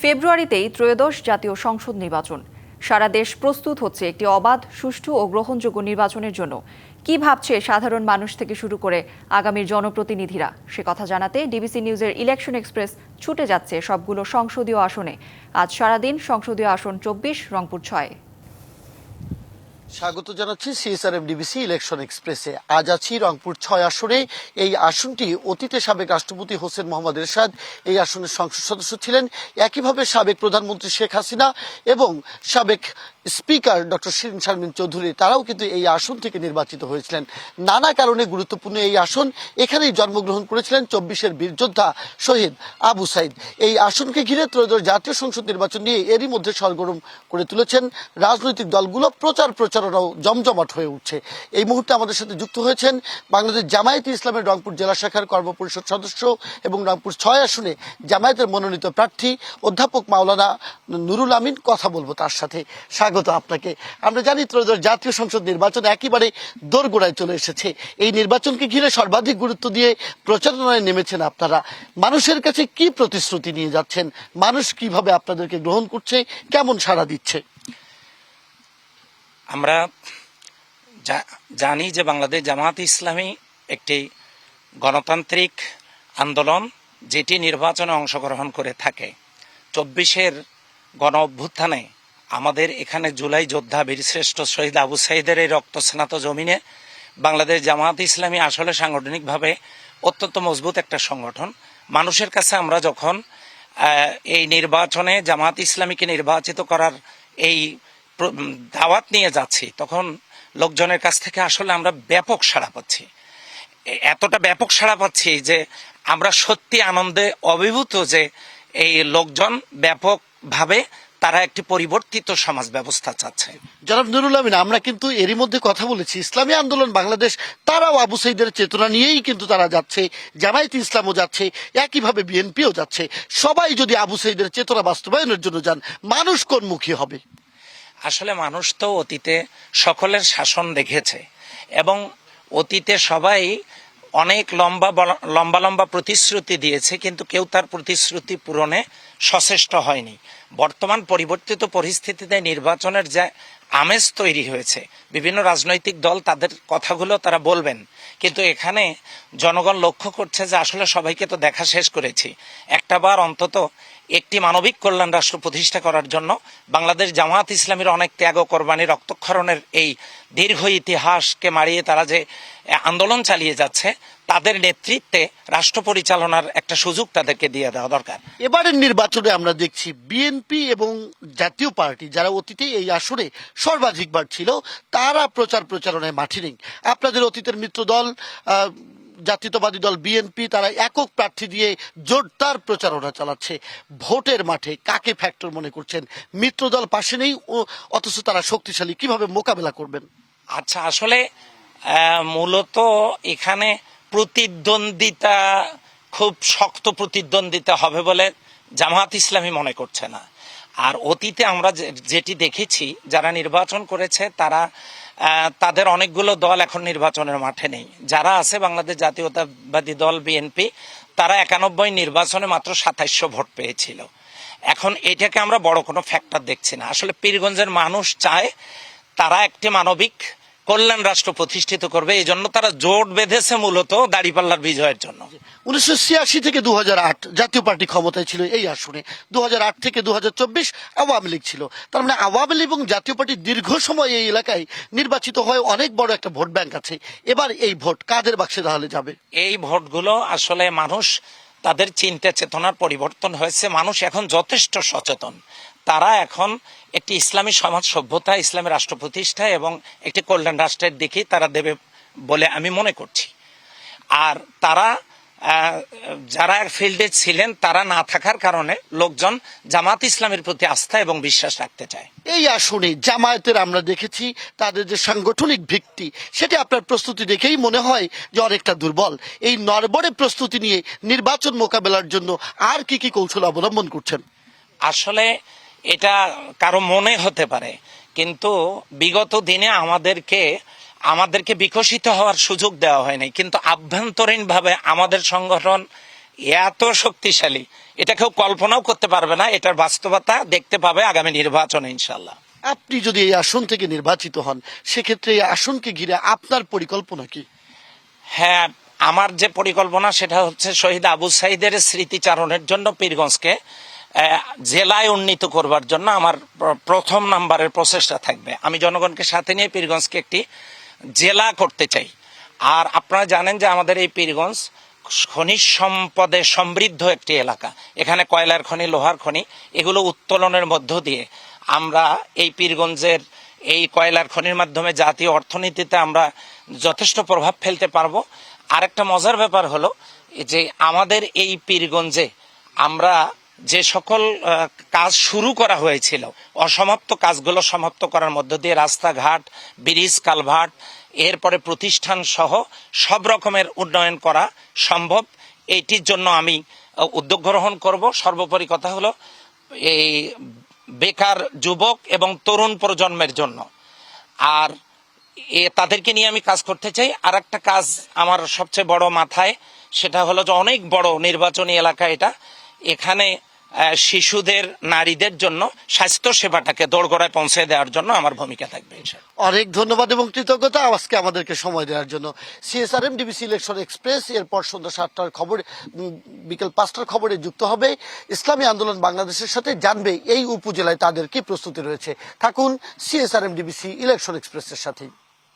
ফেব্রুয়ারিতেই ত্রয়োদশ জাতীয় সংসদ নির্বাচন। সারা দেশ প্রস্তুত হচ্ছে একটি অবাধ, সুষ্ঠু ও গ্রহণযোগ্য নির্বাচনের জন্য। কি ভাবছে সাধারণ মানুষ থেকে শুরু করে আগামীর জনপ্রতিনিধিরা? সে কথা জানাতে ডিবিসি নিউজের ইলেকশন এক্সপ্রেস ছুটে যাচ্ছে সবগুলো সংসদীয় আসনে। আজ সারাদিন সংসদীয় আসন চব্বিশ, রংপুর ছয়। স্বাগত জানাচ্ছি সিএসআরএম ডিবিসি ইলেকশন এক্সপ্রেসে। আজ আছি রংপুর ছয় আসনে। এই আসনটি অতীতে সাবেক রাষ্ট্রপতি হোসেন মোহাম্মদ এরশাদ এই আসনের সংসদ সদস্য ছিলেন। একইভাবে সাবেক প্রধানমন্ত্রী শেখ হাসিনা এবং সাবেক স্পিকার ডক্টর শিরিন শারমিন চৌধুরী, তারাও কিন্তু এই আসন থেকে নির্বাচিত হয়েছিলেন। নানা কারণে গুরুত্বপূর্ণ এই আসন এখানেই জন্মগ্রহণ করেছিলেন চব্বিশের বীর যোদ্ধা শহীদ আবু সাইদ। এই আসনকে ঘিরে ত্রয়োদশ জাতীয় সংসদ নির্বাচন নিয়ে এরই মধ্যে সরগরম করে তুলেছেন রাজনৈতিক দলগুলো। প্রচার প্রচারণাও জমজমাট হয়ে উঠছে। এই মুহূর্তে আমাদের সাথে যুক্ত হয়েছেন বাংলাদেশ জামায়াত ইসলামের রংপুর জেলা শাখার কর্মপরিষদ সদস্য এবং রংপুর ছয় আসনে জামায়াতের মনোনীত প্রার্থী অধ্যাপক মাওলানা নুরুল আমিন। কথা বলব তার সাথে। স্বাগত আপনাকে। আমরা জানি ত্রয়োদশ জাতীয় সংসদ নির্বাচন একেবারে দোরগোড়ায় চলে এসেছে। এই নির্বাচনকে ঘিরে সর্বাধিক গুরুত্ব দিয়ে প্রচারণায় নেমেছেন আপনারা। মানুষের কাছে কি প্রতিশ্রুতি নিয়ে যাচ্ছেন? মানুষ কীভাবে আপনাদেরকে গ্রহণ করছে? কেমন সাড়া দিচ্ছে? আমরা জানি যে বাংলাদেশ জামাত ইসলামী একটি গণতান্ত্রিক আন্দোলন, যেটি নির্বাচনে অংশগ্রহণ করে থাকে। চব্বিশের গণ অভ্যুত্থানে আমাদের এখানে জুলাই যোদ্ধা বীরশ্রেষ্ঠ শহীদ আবু সাইদের এই রক্তস্নাত জমিনে বাংলাদেশ জামাত ইসলামী আসলে সাংগঠনিকভাবে অত্যন্ত মজবুত একটা সংগঠন। মানুষের কাছে আমরা যখন এই নির্বাচনে জামাত ইসলামীকে নির্বাচিত করার এই দাওয়াত নিয়ে যাচ্ছি, তখন লোকজনের কাছ থেকে আসলে আমরা ব্যাপক সাড়া পাচ্ছি। এতটা ব্যাপক সাড়া পাচ্ছি যে আমরা সত্যি আনন্দে অভিভূত যে এই লোকজন ব্যাপকভাবে তারা একটি পরিবর্তিত সমাজ ব্যবস্থা চাচ্ছে। জনাব নুরুল আমিন আমরা কিন্তু এরই মধ্যে কথা বলেছি। ইসলামী আন্দোলন বাংলাদেশ তারাও আবু সাইদের চেতনা নিয়েই কিন্তু তারা যাচ্ছে জামায়াত ইসলামও যাচ্ছে একইভাবে বিএনপিও যাচ্ছে। সবাই যদি আবু সাইদের চেতনা বাস্তবায়নের জন্য যান মানুষ কোনমুখী হবে? আসলে মানুষ তো অতীতে সকলের শাসন দেখেছে এবং অতীতে সবাই অনেক লম্বা লম্বা লম্বা প্রতিশ্রুতি দিয়েছে, কিন্তু কেউ তার প্রতিশ্রুতি পূরণে সচেষ্ট হয়নি। বর্তমান পরিবর্তিত পরিস্থিতিতে নির্বাচনের যে আমেজ তৈরি হয়েছে। বিভিন্ন রাজনৈতিক দল তাদের কথাগুলো তারা বলবেন। কিন্তু এখানে জনগণ লক্ষ্য করছে যে আসলে সবাইকে তো দেখা শেষ করেছি। একটা বার অন্তত একটি মানবিক কল্যাণ রাষ্ট্র প্রতিষ্ঠা করার জন্য বাংলাদেশ জামাত ইসলামীর অনেক ত্যাগ কোরবানি রক্তক্ষরণের এই দীর্ঘ ইতিহাসকে মারিয়ে তারা যে আন্দোলন চালিয়ে যাচ্ছে তাদের নেতৃত্বে রাষ্ট্র পরিচালনার একটা সুযোগ তাদেরকে দিয়ে দেওয়া দরকার। এবারের নির্বাচনে আমরা দেখছি বিএনপি এবং জাতীয় পার্টি যারা অতীতে এই আসরে সর্বাধিকবার ছিল তারা প্রচার প্রচারণায় মাঠে নেই। আপনাদের অতীতের মিত্র দল জাতীয়তাবাদী দল বিএনপি তারা একক প্রার্থী দিয়ে জোরদার প্রচারণা চালাচ্ছে। ভোটের মাঠে কাকে ফ্যাক্টর মনে করছেন? মিত্র দল পাশে নেই অথচ তারা শক্তিশালী। কীভাবে মোকাবেলা করবেন? আচ্ছা আসলে মূলত এখানে প্রতিদ্বন্দ্বিতা খুব শক্ত প্রতিদ্বন্দ্বিতা হবে বলে জামাত ইসলামী মনে করছে না। আর অতীতে আমরা যেটি দেখেছি, যারা নির্বাচন করেছে, তারা তাদের অনেকগুলো দল এখন নির্বাচনের মাঠে নেই। যারা আছে বাংলাদেশ জাতীয়তাবাদী দল বিএনপি তারা একানব্বই নির্বাচনে মাত্র সাতাইশশো ভোট পেয়েছিল। এখন এটাকে আমরা বড় কোনো ফ্যাক্টর দেখছি না। আসলে পীরগঞ্জের মানুষ চায় তারা একটি মানবিক কল্যাণ রাষ্ট্র প্রতিষ্ঠিত করবে এই জন্য তারা জোট বেঁধেছে মূলত দাড়িপাল্লার বিজয়ের জন্য। উনিশশো ছিয়াশি থেকে দুহাজার আট জাতীয় পার্টি ক্ষমতায় ছিল এই আসনে। দুহাজার আট থেকে দু আওয়ামী লীগ ছিল। তার মানে আওয়ামী লীগ এবং জাতীয় পার্টি দীর্ঘ সময় এই এলাকায় নির্বাচিত হয় অনেক বড় একটা ভোট ব্যাংক আছে। এবার এই ভোট কাদের বাক্সে তাহলে যাবে? এই ভোটগুলো আসলে মানুষ তাদের চিন্তা চেতনার পরিবর্তন হয়েছে। মানুষ এখন যথেষ্ট সচেতন। তারা এখন একটি ইসলামী সমাজ সভ্যতা ইসলামী রাষ্ট্র প্রতিষ্ঠা এবং একটি কল্যাণ রাষ্ট্রের দিকেই তারা দেবে বলে আমি মনে করছি। আর তারা যারা ফিল্ডে ছিলেন তারা না থাকার কারণে লোকজন জামাত ইসলামের প্রতি আস্থা এবং বিশ্বাস রাখতে চায়। এই আসনে জামায়াতের আমরা দেখেছি তাদের যে সাংগঠনিক ভিত্তি সেটি আপনার প্রস্তুতি দেখেই মনে হয় যে অনেকটা দুর্বল। এই নরবরে প্রস্তুতি নিয়ে নির্বাচন মোকাবেলার জন্য আর কি কি কৌশল অবলম্বন করছেন? আসলে এটা কারও মনে হতে পারে কিন্তু বিগত দিনে আমাদেরকে আমাদেরকে বিকশিত হওয়ার সুযোগ দেওয়া হয়নি। কিন্তু আভ্যন্তরীণভাবে আমাদের সংগঠন এত শক্তিশালী এটা কেউ কল্পনাও করতে পারবে না এটার বাস্তবতা দেখতে পাবে আগামী নির্বাচনে ইনশাল্লাহ আপনি যদি এই আসন থেকে নির্বাচিত হন সেক্ষেত্রে এই আসনকে ঘিরে আপনার পরিকল্পনা কি? হ্যাঁ আমার যে পরিকল্পনা সেটা হচ্ছে শহীদ আবু সাইদের স্মৃতিচারণের জন্য পীরগঞ্জকে জেলায় উন্নীত করবার জন্য আমার প্রথম নাম্বারের প্রচেষ্টা থাকবে। আমি জনগণকে সাথে নিয়ে পীরগঞ্জকে একটি জেলা করতে চাই। আর আপনারা জানেন যে আমাদের এই পীরগঞ্জ খনিজ সম্পদে সমৃদ্ধ একটি এলাকা। এখানে কয়লার খনি, লোহার খনি, এগুলো উত্তোলনের মধ্য দিয়ে আমরা এই পীরগঞ্জের এই কয়লার খনির মাধ্যমে জাতীয় অর্থনীতিতে আমরা যথেষ্ট প্রভাব ফেলতে পারব। আরেকটা মজার ব্যাপার হলো যে আমাদের এই পীরগঞ্জে আমরা যে সকল কাজ শুরু করা হয়েছিল, অসমাপ্ত কাজগুলো সমাপ্ত করার মধ্য দিয়ে রাস্তাঘাট, ব্রিজ, কালভার্ট, এরপরে প্রতিষ্ঠান সহ সব রকমের উন্নয়ন করা সম্ভব। এইটির জন্য আমি উদ্যোগ গ্রহণ করব। সর্বোপরি কথা হলো, এই বেকার যুবক এবং তরুণ প্রজন্মের জন্য। আর এ, তাদেরকে নিয়ে আমি কাজ করতে চাই। আর একটা কাজ আমার সবচেয়ে বড় মাথায়, সেটা হলো যে অনেক বড় নির্বাচনী এলাকা এটা। এখানে শিশুদের, নারীদের জন্য স্বাস্থ্য সেবাটাকে দোরগোড়ায় পৌঁছে দেওয়ার জন্য আমার ভূমিকা থাকবে অনেক ধন্যবাদ এবং কৃতজ্ঞতা। আজকে আমাদেরকে সময় দেওয়ার জন্য সিএসআরএম ডিবিসি ইলেকশন এক্সপ্রেস, এরপর সন্ধ্যা সাতটার খবর বিকেল পাঁচটার খবরে যুক্ত হবে। ইসলামী আন্দোলন বাংলাদেশের সাথে জানবে এই উপজেলায় তাদের কি প্রস্তুতি রয়েছে। থাকুন সিএসআরএম ডিবিসি ইলেকশন এক্সপ্রেসের সাথেই।